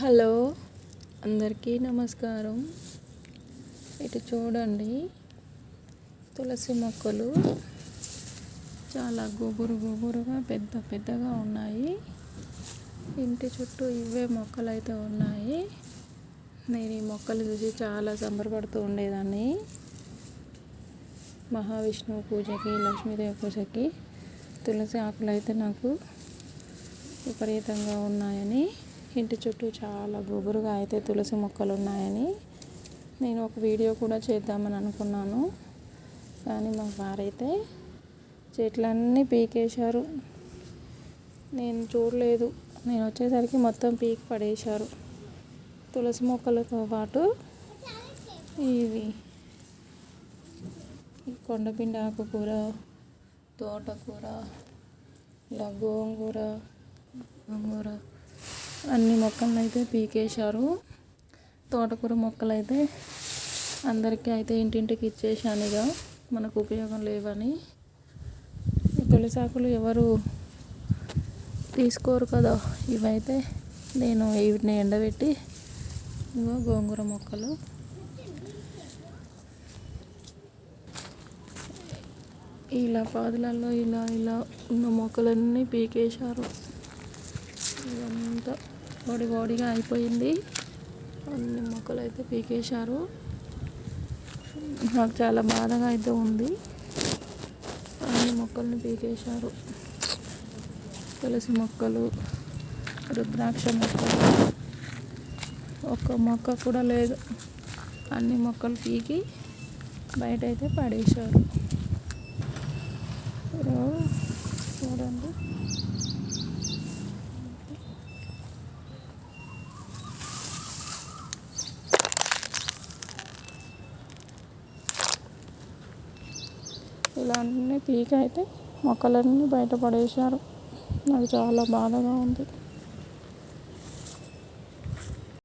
Hello అందరికీ నమస్కారం. ఇటు చూడండి తులసి మొక్కలు చాలా గుబురు గుబురుగా పెద్ద పెద్దగా ఉన్నాయి. ఇంటి చుట్టూ ఇవే మొక్కలు అయితే ఉన్నాయి. నేను ఈ మొక్కలు చూసి చాలా సంబరపడుతూ ఉండేదాన్ని. మహావిష్ణువు పూజకి లక్ష్మీదేవి పూజకి తులసి ఆకులు అయితే నాకు విపరీతంగా ఉన్నాయని ఇంటి చుట్టూ చాలా గుబురుగా అయితే తులసి మొక్కలు ఉన్నాయని నేను ఒక వీడియో కూడా చేద్దామని అనుకున్నాను. కానీ మా వారైతే చెట్లన్నీ పీకేశారు. నేను చూడలేదు. నేను వచ్చేసరికి మొత్తం పీకి పడేశారు. తులసి మొక్కలతో పాటు ఇవి. ఈ కొండపిండి ఆకుకూర తోటకూర ఇలా గోంగూర గోంగూర అన్ని మొక్కలను అయితే పీకేశారు. తోటకూర మొక్కలు అయితే అందరికీ అయితే ఇంటింటికి ఇచ్చేసాను ఇక మనకు ఉపయోగం లేవని. ఈ తులసాకులు ఎవరు తీసుకోరు కదా. ఇవైతే నేను వీటిని ఎండబెట్టి ఇగో గోంగూర మొక్కలు. ఇలా పాదులలో ఇలా ఇలా ఉన్న మొక్కలన్నీ పీకేశారు. ఇదంతా పొడి పొడిగా అయిపోయింది. అన్ని మొక్కలు అయితే పీకేశారు. నాకు చాలా బాధగా అయితే ఉంది. అన్ని మొక్కల్ని పీకేశారు. తులసి మొక్కలు రుద్రాక్ష మొక్కలు. ఒక్క మొక్క కూడా లేదు. అన్ని మొక్కలు పీకి బయట అయితే పడేశారు చూడండి. ఇలా అన్నీ పీక్ అయితే మొక్కలన్నీ బయట పడేశారు. నాకు చాలా బాధగా ఉంది.